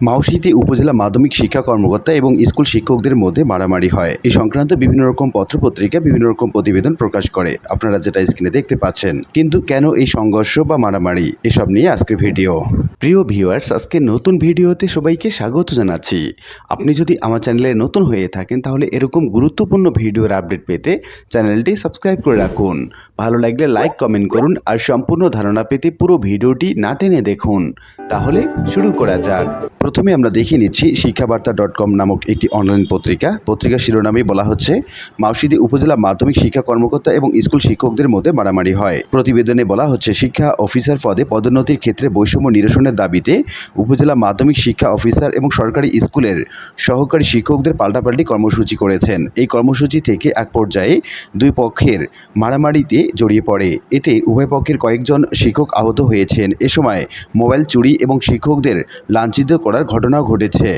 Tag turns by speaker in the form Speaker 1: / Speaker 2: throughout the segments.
Speaker 1: মাউসিতে উপজেলা মাধ্যমিক শিক্ষা কর্মকর্তা এবং স্কুল শিক্ষকদের মধ্যে মারামারি হয়। এই সংক্রান্ত বিভিন্ন রকম পত্রপত্রিকা, বিভিন্ন রকম প্রতিবেদন প্রকাশ করে। আপনারা যেটা স্ক্রিনে দেখতে পাচ্ছেন। কিন্তু কেন এই সংঘর্ষ বা মারামারি? এসব নিয়ে আজকের ভিডিও। প্রিয় ভিউয়ার্স আজকে নতুন ভিডিওতে সবাইকে স্বাগত জানাচ্ছি। আপনি যদি আমার চ্যানেলে নতুন হয়ে থাকেন, তাহলে এরকম গুরুত্বপূর্ণ ভিডিওর আপডেট পেতে চ্যানেলটি সাবস্ক্রাইব করে রাখুন। ভালো লাগলে লাইক, কমেন্ট করুন আর সম্পূর্ণ ধারণা পেতে পুরো ভিডিওটি না টেনে দেখুন। তাহলে শুরু করা যাক। প্রথমে আমরা দেখিয়ে নিচ্ছি শিক্ষাবার্তা ডট কম নামক একটি অনলাইন পত্রিকা। পত্রিকা শিরোনামে বলা হচ্ছে, মাউসিদি উপজেলা মাধ্যমিক শিক্ষা কর্মকর্তা এবং স্কুল শিক্ষকদের মধ্যে মারামারি হয়। প্রতিবেদনে বলা হচ্ছে, শিক্ষা অফিসার পদে পদোন্নতির ক্ষেত্রে বৈষম্য নিরসনের দাবিতে উপজেলা মাধ্যমিক শিক্ষা অফিসার এবং সরকারি স্কুলের সহকারী শিক্ষকদের পাল্টাপাল্টি কর্মসূচি করেছেন। এই কর্মসূচি থেকে এক পর্যায়ে দুই পক্ষের মারামারিতে জড়িয়ে পড়ে। এতে উভয় পক্ষের কয়েকজন শিক্ষক আহত হয়েছেন। এ সময় মোবাইল চুরি এবং শিক্ষকদের লাঞ্ছিত করার ঘটনাও ঘটেছে।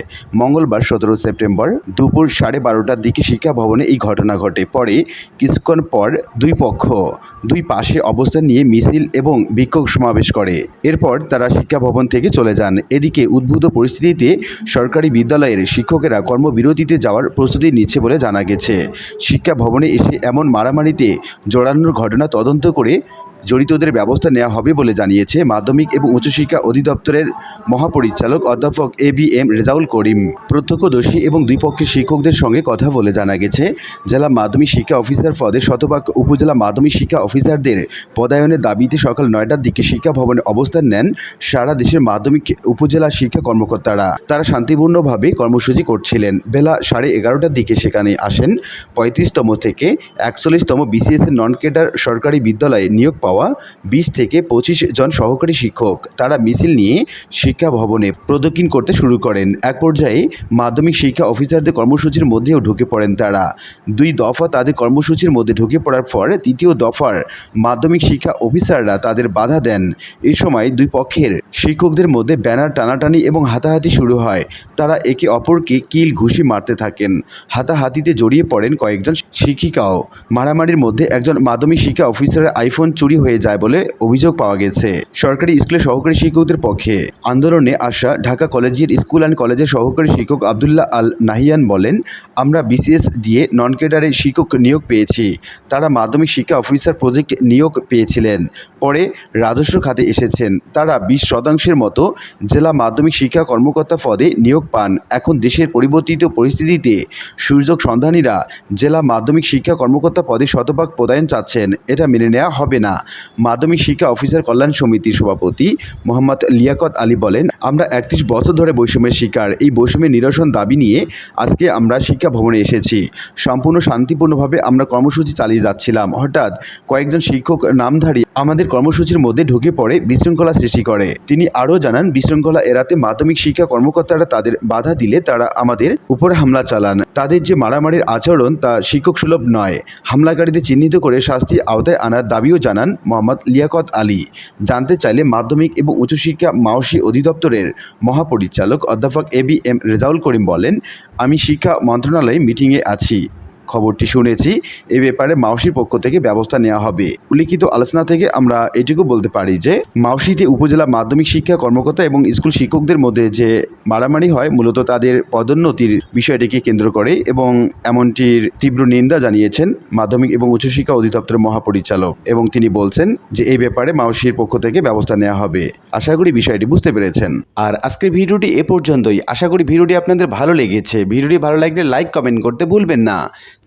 Speaker 1: মঙ্গলবার সতেরো সেপ্টেম্বর দুপুর সাড়ে বারোটার দিকে শিক্ষা ভবনে এই ঘটনা ঘটে। পরে কিছুক্ষণ পর দুই পক্ষ দুই পাশে অবস্থান নিয়ে মিছিল এবং বিক্ষোভ সমাবেশ করে। এরপর তারা শিক্ষা ভবন থেকে চলে যান। এদিকে উদ্ভূত পরিস্থিতিতে সরকারি বিদ্যালয়ের শিক্ষকেরা কর্মবিরতিতে যাওয়ার প্রস্তুতি নিচ্ছে বলে জানা গেছে। শিক্ষা ভবনে এসে এমন মারামারিতে জড়ানোর ঘটনা তদন্ত করে জড়িতদের ব্যবস্থা নেওয়া হবে বলে জানিয়েছে মাধ্যমিক এবং উচ্চশিক্ষা অধিদপ্তরের মহাপরিচালক অধ্যাপক A B M Rezaul Karim. প্রত্যক্ষদর্শী এবং দুই পক্ষের শিক্ষকদের সঙ্গে কথা বলে জানা গেছে, জেলা মাধ্যমিক শিক্ষা অফিসার পদে শতভাগ উপজেলা মাধ্যমিক শিক্ষা অফিসারদের পদায়নের দাবিতে সকাল নয়টার দিকে শিক্ষা ভবনে অবস্থান নেন সারা দেশের মাধ্যমিক উপজেলা শিক্ষা কর্মকর্তারা। তারা শান্তিপূর্ণভাবে কর্মসূচি করছিলেন। বেলা সাড়ে এগারোটার দিকে সেখানে আসেন পঁয়ত্রিশতম থেকে একচল্লিশতম বিসিএস নন কেডার সরকারি বিদ্যালয়ে নিয়োগ পাওয়া বিশ থেকে পঁচিশ জন সহকারী শিক্ষক। তারা মিছিল নিয়ে শিক্ষা ভবনে প্রদক্ষিণ করতে শুরু করেন। এক পর্যায়ে মাধ্যমিক শিক্ষা অফিসারদের কর্মসূচির মধ্যেও ঢুকে পড়েন তারা। দুই দফা তাদের কর্মসূচির মধ্যে ঢুকে পড়ার পর তৃতীয় দফার মাধ্যমিক শিক্ষা অফিসাররা তাদের বাধা দেন। এ সময় দুই পক্ষের শিক্ষকদের মধ্যে ব্যানার টানাটানি এবং হাতাহাতি শুরু হয়। তারা একে অপরকে কিল, ঘুষি মারতে থাকেন। হাতাহাতিতে জড়িয়ে পড়েন কয়েকজন শিক্ষিকাও। মারামারির মধ্যে একজন মাধ্যমিক শিক্ষা অফিসারের আইফোন চুরি হয়ে যায় বলে অভিযোগ পাওয়া গেছে। সরকারি স্কুলের সহকারী শিক্ষকদের পক্ষে আন্দোলনে আসা ঢাকা কলেজের স্কুল অ্যান্ড কলেজের সহকারী শিক্ষক আবদুল্লাহ আল নাহিয়ান বলেন, আমরা বিসিএস দিয়ে নন ক্যাডারের শিক্ষক নিয়োগ পেয়েছি। তারা মাধ্যমিক শিক্ষা অফিসার প্রজেক্ট নিয়োগ পেয়েছিলেন। পরে রাজস্ব খাতে এসেছেন। তারা বিশ শতাংশের মতো জেলা মাধ্যমিক শিক্ষা কর্মকর্তা পদে নিয়োগ পান। এখন দেশের পরিবর্তিত পরিস্থিতিতে সুযোগ সন্ধানীরা জেলা মাধ্যমিক শিক্ষা কর্মকর্তা পদে শতভাগ প্রদায়ন চাচ্ছেন। এটা মেনে নেওয়া হবে না। মাধ্যমিক শিক্ষা অফিসার কল্যাণ সমিতির সভাপতি মোহাম্মদ লিয়াকত আলী বলেন, আমরা একত্রিশ বছর ধরে বৈষম্যের শিকার। এই বৈষম্যের নিরসন দাবি নিয়ে আজকে আমরা শিক্ষা ভবনে এসেছি। সম্পূর্ণ শান্তিপূর্ণভাবে আমরা কর্মসূচি চালিয়ে যাচ্ছিলাম। হঠাৎ কয়েকজন শিক্ষক নামধারী আমাদের কর্মসূচির মধ্যে ঢুকে পড়ে বিশৃঙ্খলা সৃষ্টি করে। তিনি আরও জানান, বিশৃঙ্খলা এড়াতে মাধ্যমিক শিক্ষা কর্মকর্তারা তাদের বাধা দিলে তারা আমাদের উপর হামলা চালান। তাদের যে মারামারির আচরণ তা শিক্ষক সুলভ নয়। হামলাকারীদের চিহ্নিত করে শাস্তি আওতায় আনার দাবিও জানান মোহাম্মদ লিয়াকত আলী। জানতে চাইলে মাধ্যমিক এবং উচ্চশিক্ষা মাওসি অধিদপ্তরের মহাপরিচালক অধ্যাপক A B M Rezaul Karim বলেন, আমি শিক্ষা মন্ত্রণালয়ে মিটিংয়ে আছি। খবরটি শুনেছি। এ ব্যাপারে মাউসির পক্ষ থেকে ব্যবস্থা নেওয়া হবে। উল্লিখিত আলোচনা থেকে আমরা এটুকু বলতে পারি যে মাউসিতে উপজেলা মাধ্যমিক শিক্ষা কর্মকর্তা এবং স্কুল শিক্ষকদের মধ্যে যে মারামারি হয়, মূলত তাদের পদোন্নতির বিষয়টিকে কেন্দ্র করে এবং এমনটির তীব্র নিন্দা জানিয়েছেন মাধ্যমিক এবং উচ্চশিক্ষা অধিদপ্তরের মহাপরিচালক। এবং তিনি বলছেন যে এই ব্যাপারে মাউসির পক্ষ থেকে ব্যবস্থা নেওয়া হবে। আশা করি বিষয়টি বুঝতে পেরেছেন। আর আজকের ভিডিওটি এ পর্যন্তই। আশা করি ভিডিওটি আপনাদের ভালো লেগেছে। ভিডিওটি ভালো লাগলে লাইক, কমেন্ট করতে ভুলবেন না।